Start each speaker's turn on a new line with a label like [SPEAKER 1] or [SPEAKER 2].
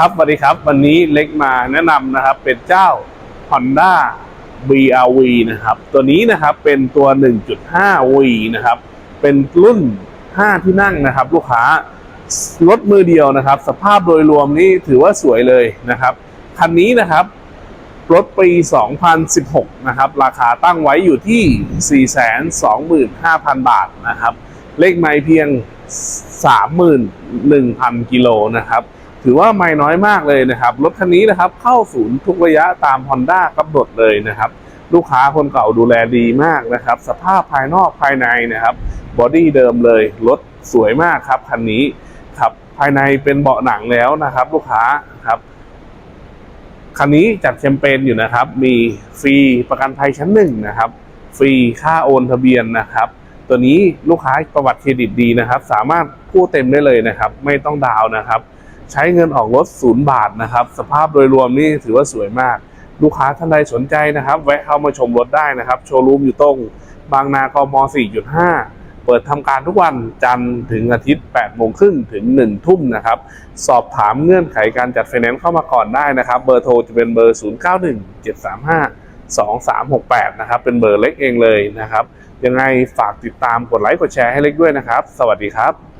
[SPEAKER 1] ครับสวัสดีครับ วันนี้เล็กมาแนะนำนะครับ เป็นเจ้า Honda BRV นะครับ ตัวนี้นะครับเป็นตัว 1.5 V นะครับ เป็นรุ่น 5 ที่นั่งนะครับ ลูกค้ารถมือเดียวนะครับ สภาพโดยรวมนี่ถือว่าสวยเลยนะครับ คันนี้นะครับ รถปี 2016 นะครับ ราคาตั้งไว้อยู่ที่ 425,000 บาทนะครับ เลขไม่เพียง 31,000 กิโลนะครับ ถือว่าไม่น้อยมากเลยนะครับ รถคันนี้นะครับเข้าศูนย์ทุกระยะตาม Honda กำหนดเลยนะครับ ลูกค้าคนเก่าดูแลดีมากนะครับ สภาพภายนอกภายในนะครับบอดี้เดิมเลย รถสวยมากครับคันนี้ครับภายในเป็นเบาะหนังแล้วนะครับ ลูกค้าครับคันนี้จัดแคมเปญอยู่นะครับ มีฟรีประกันภัยชั้นหนึ่งนะครับ ฟรีค่าโอนทะเบียนนะครับ ตัวนี้ลูกค้าประวัติเครดิตดีนะครับ สามารถกู้เต็มได้เลยนะครับ ไม่ต้องดาวนะครับ ใช้เงินออกรถศูนย์บาทนะครับ สภาพโดยรวมนี่ถือว่าสวยมาก ลูกค้าท่านใดสนใจนะครับ แวะเข้ามาชมรถได้นะครับ โชว์รูมอยู่ตรง บางนากม 4.5 เปิดทำการทุกวันจันทร์ถึงอาทิตย์ 8 โมงครึ่งถึง 1 ทุ่มนะครับ สอบถามเงื่อนไขการจัดไฟแนนซ์เข้ามาก่อนได้นะครับ เบอร์โทรจะเป็นเบอร์ 091735 2368 นะครับ เป็นเบอร์เล็กเองเลยนะครับ ยังไงฝากติดตามกดไลค์กดแชร์ให้เล็กด้วยนะครับ สวัสดีครับ